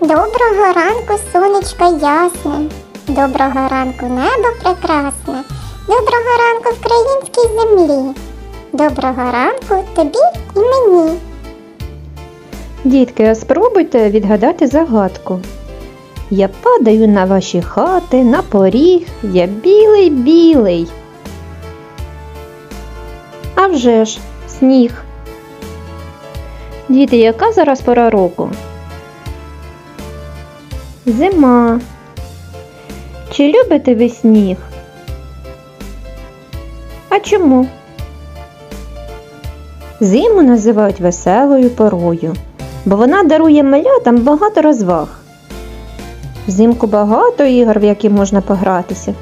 Доброго ранку, сонечко ясне. Доброго ранку, небо прекрасне. Доброго ранку українській землі. Доброго ранку тобі і мені. Дітки, а спробуйте відгадати загадку. Я падаю на ваші хати, на поріг, я білий білий. А вже ж, сніг. Діти, яка зараз пора року? Зима. Чи любите ви сніг? А чому? Зиму називають веселою порою бо вона дарує малятам багато розваг. Взимку багато ігор, в які можна погратися.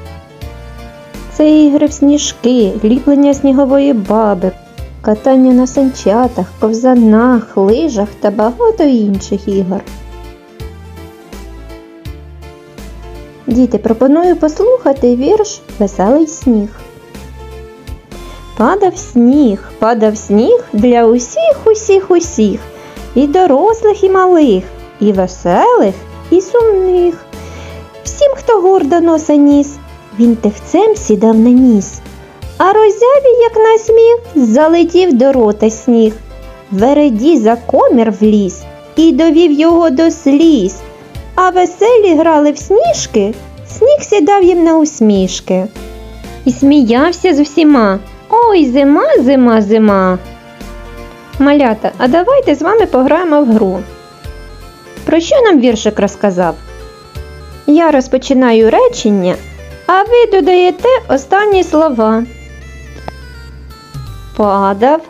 Це ігри в сніжки, ліплення снігової баби, катання на санчатах, ковзанах, лижах та багато інших ігор. Діти, пропоную послухати вірш Веселий сніг. Падав сніг, падав сніг для усіх, усіх, усіх і дорослих, і малих, і веселих, і сумних. Всім, хто гордо носа ніс, він тихцем сідав на ніс. А роззяві, як на сміх, залетів до рота сніг. Вереді за комір вліз і довів його до сліз. А веселі грали в сніжки, сніг сідав їм на усмішки. І сміявся з усіма. Ой, зима, зима, зима. Малята, а давайте з вами пограємо в гру. Про що нам віршик розказав? Я розпочинаю речення, а ви додаєте останні слова. Падав.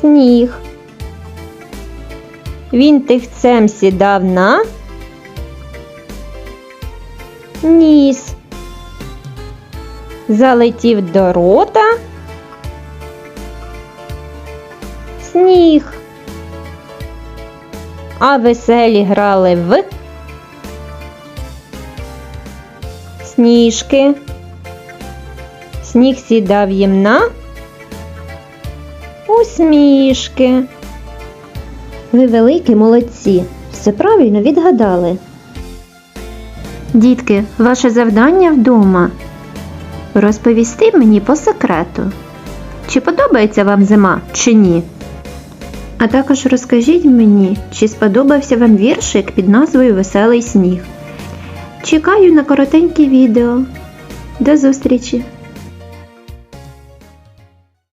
Сніг. Він тихцем сідав на ніс. Залетів до рота. сніг. А веселі грали в сніжки. Сніг сідав їм на усмішки. Ви великі молодці, все правильно відгадали. Дітки, ваше завдання вдома розповісти мені по секрету. Чи подобається вам зима, чи ні? А також розкажіть мені, чи сподобався вам віршик під назвою Веселий сніг. Чекаю на коротеньке відео. До зустрічі!